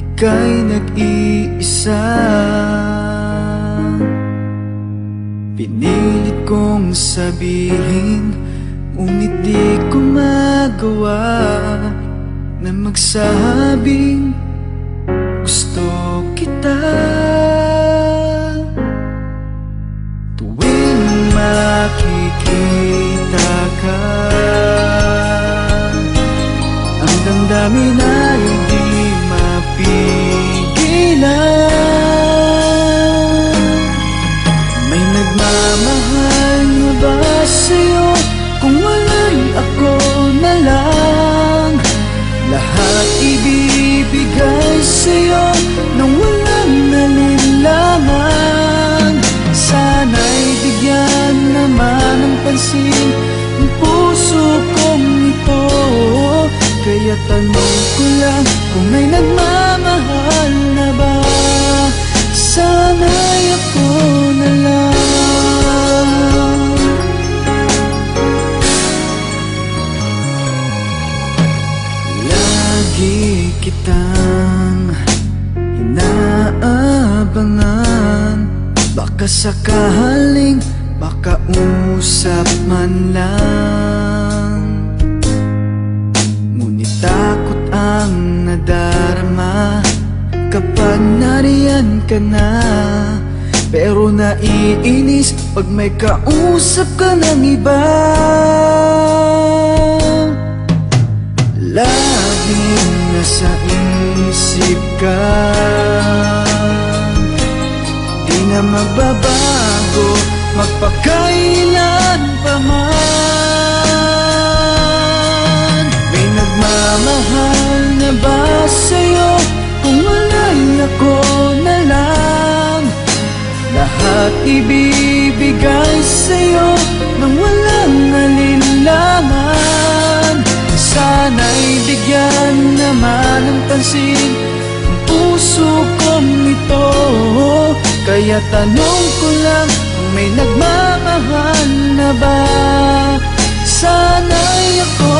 ika'y nag-iisa. Pinilit kong sabihin Ngunit di ko magawa Na magsabing gusto kita. Tuwing makikita ka damdamin ay di mapigilan tanong ko lang Kung may nagmamahal na ba. Sana'y ako na lang. Lagi kitang inaabangan. Baka sakaling makausap man lang takot ang nadarama Kapag nariyan ka na Pero naiinis pag may kausap ka ng iba. Laging nasa isip ka. Di na magbabago Magpakailan Ibibigay sa'yo ng walang alinlangan Sana'y bigyan naman ng pansin Ang puso kong ito Kaya tanong ko lang May nagmamahal na ba? Sana'y ako